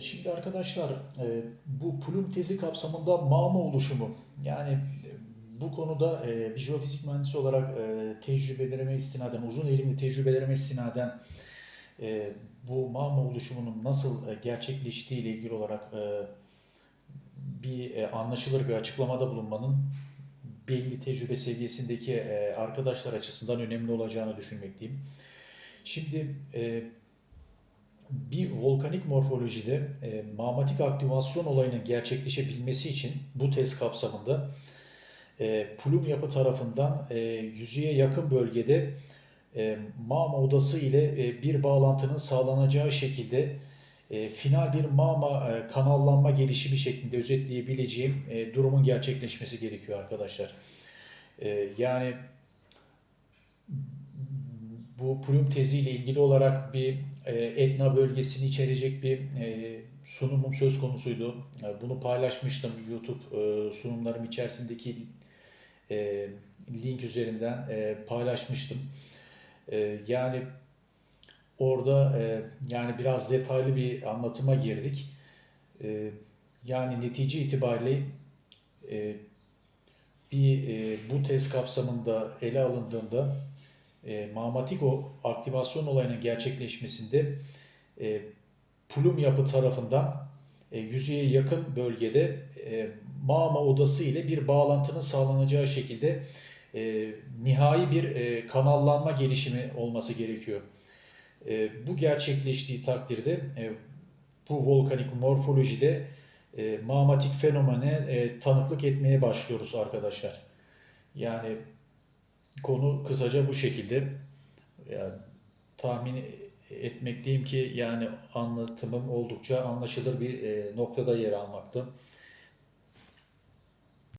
Şimdi arkadaşlar e, bu Plum tezi kapsamında mağma oluşumu yani e, bu konuda e, bir jeofizik mühendisi olarak tecrübelerime istinaden, uzun eğilimli tecrübelerime istinaden bu mağma oluşumunun nasıl gerçekleştiği ile ilgili olarak bir anlaşılır bir açıklamada bulunmanın belli tecrübe seviyesindeki arkadaşlar açısından önemli olacağını düşünmekteyim. Şimdi bir volkanik morfolojide e, mağmatik aktivasyon olayının gerçekleşebilmesi için bu test kapsamında e, Plum yapı tarafından e, yüzeye yakın bölgede e, mağma odası ile e, bir bağlantının sağlanacağı şekilde e, final bir mağma e, kanallanma gelişimi şeklinde özetleyebileceğim e, durumun gerçekleşmesi gerekiyor arkadaşlar. E, yani bu Plum teziyle ilgili olarak bir e, Etna bölgesini içerecek bir e, sunumum söz konusuydu. E, bunu paylaşmıştım YouTube e, sunumlarım içerisindeki e, link üzerinden e, paylaşmıştım. E, yani orada e, yani biraz detaylı bir anlatıma girdik. E, yani netice itibariyle e, bir e, bu test kapsamında ele alındığında e, mağmatik o aktivasyon olayının gerçekleşmesinde e, Plum yapı tarafından e, yüzeye yakın bölgede e, mağma odası ile bir bağlantının sağlanacağı şekilde e, nihai bir e, kanallanma gelişimi olması gerekiyor. E, bu gerçekleştiği takdirde e, bu volkanik morfolojide e, mağmatik fenomene e, tanıklık etmeye başlıyoruz arkadaşlar. Yani konu kısaca bu şekilde. Yani tahmin etmekteyim ki yani anlatımım oldukça anlaşılır bir e, noktada yer almakta.